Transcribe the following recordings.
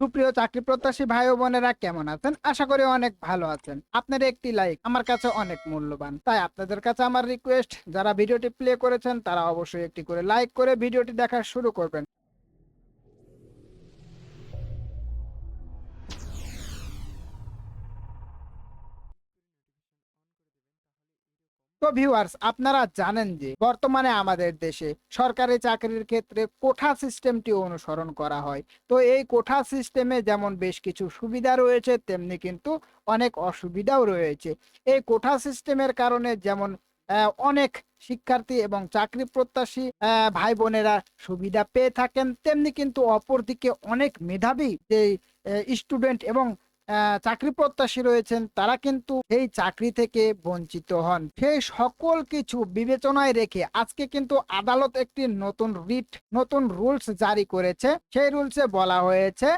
সুপ্রিয় চাকরি প্রত্যাশী ভাই বোনেরা কেমন আছেন? আশা করি অনেক ভালো আছেন। আপনার একটি লাইক আমার কাছে অনেক মূল্যবান। তাই আপনাদের কাছে আমার রিকোয়েস্ট যারা ভিডিওটি প্লে করেছেন, তারা অবশ্যই একটি করে লাইক করে ভিডিওটি দেখা শুরু করবেন। তো ভিউয়ার্স আপনারা জানেন যে বর্তমানে আমাদের দেশে সরকারি চাকরির ক্ষেত্রে কোঠা সিস্টেমটি অনুসরণ করা হয়। তো এই কোঠা সিস্টেমে যেমন বেশ কিছু সুবিধা রয়েছে, তেমনি কিন্তু অনেক অসুবিধাও রয়েছে। এই কোঠা সিস্টেমের কারণে যেমন অনেক শিক্ষার্থী এবং চাকরি প্রত্যাশী ভাই বোনেরা সুবিধা পেয়ে থাকেন, তেমনি কিন্তু অপরদিকে অনেক মেধাবী যে স্টুডেন্ট এবং চাকরি প্রত্যাশী রয়েছেন, তারা কিন্তু এই চাকরি থেকে বঞ্চিত হন। সেই সকল কিছু বিবেচনায় রেখে আজকে কিন্তু আদালত একটি নতুন রিট, নতুন রুলস জারি করেছে। সেই রুলসে বলা হয়েছে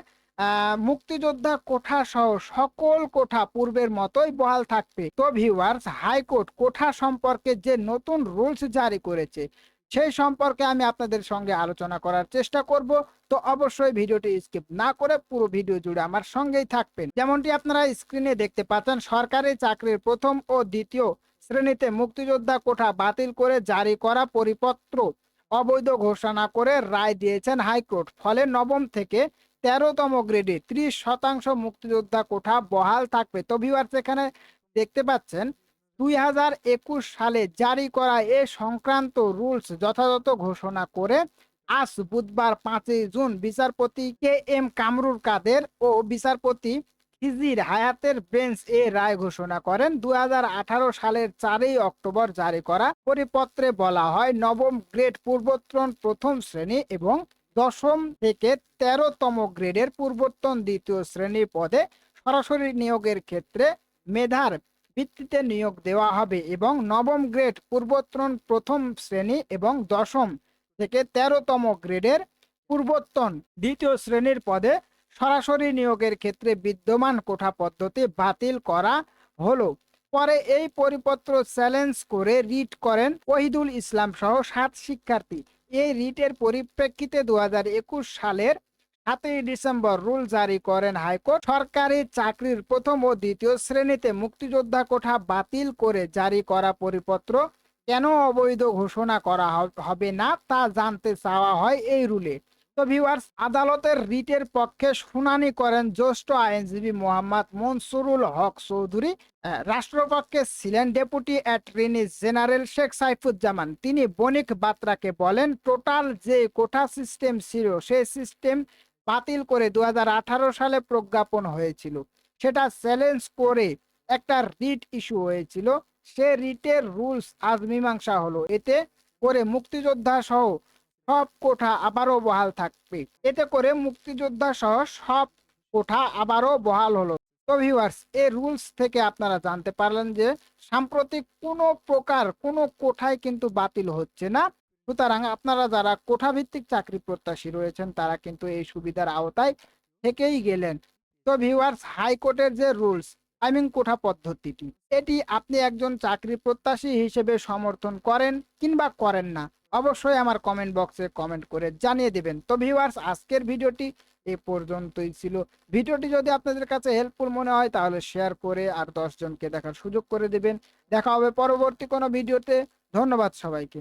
মুক্তিযোদ্ধা কোঠা সহ সকল কোঠা পূর্বের মতোই বহাল থাকবে। তো ভিউয়ার্স হাইকোর্ট কোঠা সম্পর্কে যে নতুন রুলস জারি করেছে সেই সম্পর্কে আমি আপনাদের সঙ্গে আলোচনা করার চেষ্টা করব। তো অবশ্যই ভিডিওটি স্কিপ না করে পুরো ভিডিও জুড়ে আমার সঙ্গেই থাকবেন। যেমনটি আপনারা স্ক্রিনে দেখতে পাচ্ছেন, সরকারি চাকরির প্রথম ও দ্বিতীয় শ্রেণীতে মুক্তিযোদ্ধা কোঠা বাতিল করে জারি করা পরিপত্র অবৈধ ঘোষণা করে রায় দিয়েছেন হাইকোর্ট। ফলে নবম থেকে তেরোতম গ্রেডে ত্রিশ শতাংশ মুক্তিযোদ্ধা কোঠা বহাল থাকবে। তো ভিউয়ার্স এখানে দেখতে পাচ্ছেন দুই হাজার একুশ সালে জারি করা এ সংক্রান্ত রুলস যথাযথ ঘোষণা করে আজ বুধবার পাঁচই জুন বিচারপতি কে এম কামরুল কাদের ও বিচারপতি খিজির হায়াতের বেঞ্চ এ রায় ঘোষণা করেন। দু হাজার আঠারো সালের চারই অক্টোবর জারি করা পরিপত্রে বলা হয়, নবম গ্রেড পূর্বোত্তন প্রথম শ্রেণি এবং দশম থেকে তেরোতম গ্রেডের পূর্বোত্তন দ্বিতীয় শ্রেণি পদে সরাসরি নিয়োগের ক্ষেত্রে মেধার ভিত্তিতে নিয়োগ দেওয়া হবে এবং নবম গ্রেড পূর্বোত্তন প্রথম শ্রেণি এবং দশম থেকে তেরোতম গ্রেডের পূর্বোত্তন দ্বিতীয় শ্রেণির পদে সরাসরি নিয়োগের ক্ষেত্রে বিদ্যমান কোঠা পদ্ধতি বাতিল করা হলো। পরে এই পরিপত্র চ্যালেঞ্জ করে রিট করেন ওহিদুল ইসলাম সহ সাত শিক্ষার্থী। এই রিটের পরিপ্রেক্ষিতে দু হাজার একুশ সালের সাতই ডিসেম্বর রুল জারি করেন হাইকোর্ট। সরকারি চাকরির প্রথম ও দ্বিতীয় শ্রেণীতে মুক্তিযোদ্ধা কোঠা বাতিল করে জারি করা পরিপত্র কেন অবৈধ ঘোষণা করা হবে না তা জানতে চাওয়া হয় এই রুলে। তো ভিউয়ার্স আদালতের রিটের পক্ষে শুনানি করেন জ্যেষ্ঠ আইনজীবী মোহাম্মদ মনসুরুল হক চৌধুরী। রাষ্ট্রপক্ষে ছিলেন deputy attorney general Sheikh Saifuzzaman. তিনি বণিক বাত্রাকে বলেন, টোটাল যে কোঠা সিস্টেম ছিল, সেই সিস্টেম বাতিল করে দু হাজার আঠারো সালে প্রজ্ঞাপন হয়েছিল। সেটা চ্যালেঞ্জ করে একটা রিট ইস্যু হয়েছিল। সে রিটের রুলস আজ মীমাংসা হলো। এতে করে মুক্তিযোদ্ধা সহ সব কোঠা আবারও বহাল থাকবে। এতে করে মুক্তিযোদ্ধা সহ সব কোঠা আবারও বহাল হলো। তো ভিউয়ার্স এই রুলস থেকে আপনারা জানতে পারলেন যে সাম্প্রতিক কোনো প্রকার কোনো কোঠায় কিন্তু বাতিল হচ্ছে না। সুতরাং আপনারা যারা কোঠা ভিত্তিক চাকরি প্রত্যাশী রয়েছেন, তারা কিন্তু এই সুবিধার আওতায় থেকেই গেলেন। তো ভিউয়ার্স হাইকোর্টের যে রুলস আই মিন কোঠা পদ্ধতিটি, এটি আপনি একজন চাকরি প্রত্যাশী হিসেবে সমর্থন করেন কিংবা করেন না, অবশ্যই আমার কমেন্ট বক্সে কমেন্ট করে জানিয়ে দেবেন। তো ভিউয়ার্স আজকের ভিডিওটি এ পর্যন্তই ছিল। ভিডিওটি যদি আপনাদের কাছে হেল্পফুল মনে হয়, তাহলে শেয়ার করে আর দশজনকে দেখার সুযোগ করে দেবেন। দেখা হবে পরবর্তী কোনো ভিডিওতে। ধন্যবাদ সবাইকে।